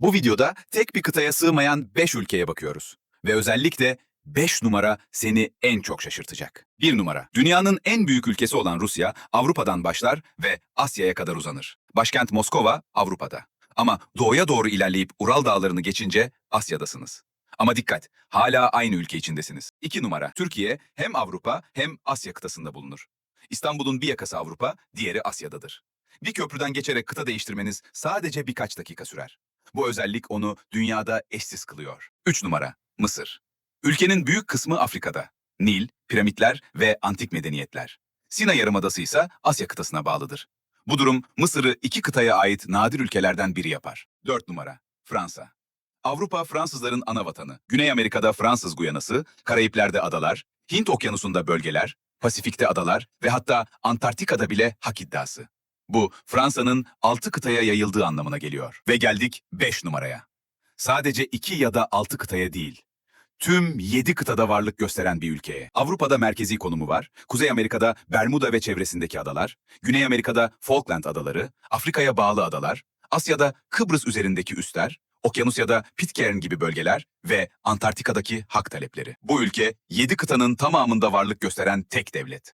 Bu videoda tek bir kıtaya sığmayan 5 ülkeye bakıyoruz. Ve özellikle 5 numara seni en çok şaşırtacak. 1 numara. Dünyanın en büyük ülkesi olan Rusya, Avrupa'dan başlar ve Asya'ya kadar uzanır. Başkent Moskova, Avrupa'da. Ama doğuya doğru ilerleyip Ural Dağları'nı geçince Asya'dasınız. Ama dikkat, hala aynı ülke içindesiniz. 2 numara. Türkiye hem Avrupa hem Asya kıtasında bulunur. İstanbul'un bir yakası Avrupa, diğeri Asya'dadır. Bir köprüden geçerek kıta değiştirmeniz sadece birkaç dakika sürer. Bu özellik onu dünyada eşsiz kılıyor. 3 numara. Mısır. Ülkenin büyük kısmı Afrika'da. Nil, piramitler ve antik medeniyetler. Sina Yarımadası ise Asya kıtasına bağlıdır. Bu durum Mısır'ı iki kıtaya ait nadir ülkelerden biri yapar. 4 numara. Fransa. Avrupa Fransızların ana vatanı. Güney Amerika'da Fransız Guyanası, Karayipler'de adalar, Hint Okyanusu'nda bölgeler, Pasifik'te adalar ve hatta Antarktika'da bile hak iddiası. Bu Fransa'nın altı kıtaya yayıldığı anlamına geliyor. Ve geldik 5 numaraya. Sadece iki ya da altı kıtaya değil. Tüm 7 kıtada varlık gösteren bir ülkeye. Avrupa'da merkezi konumu var. Kuzey Amerika'da Bermuda ve çevresindeki adalar. Güney Amerika'da Falkland adaları. Afrika'ya bağlı adalar. Asya'da Kıbrıs üzerindeki üsler. Okyanusya'da Pitcairn gibi bölgeler ve Antarktika'daki hak talepleri. Bu ülke 7 kıtanın tamamında varlık gösteren tek devlet.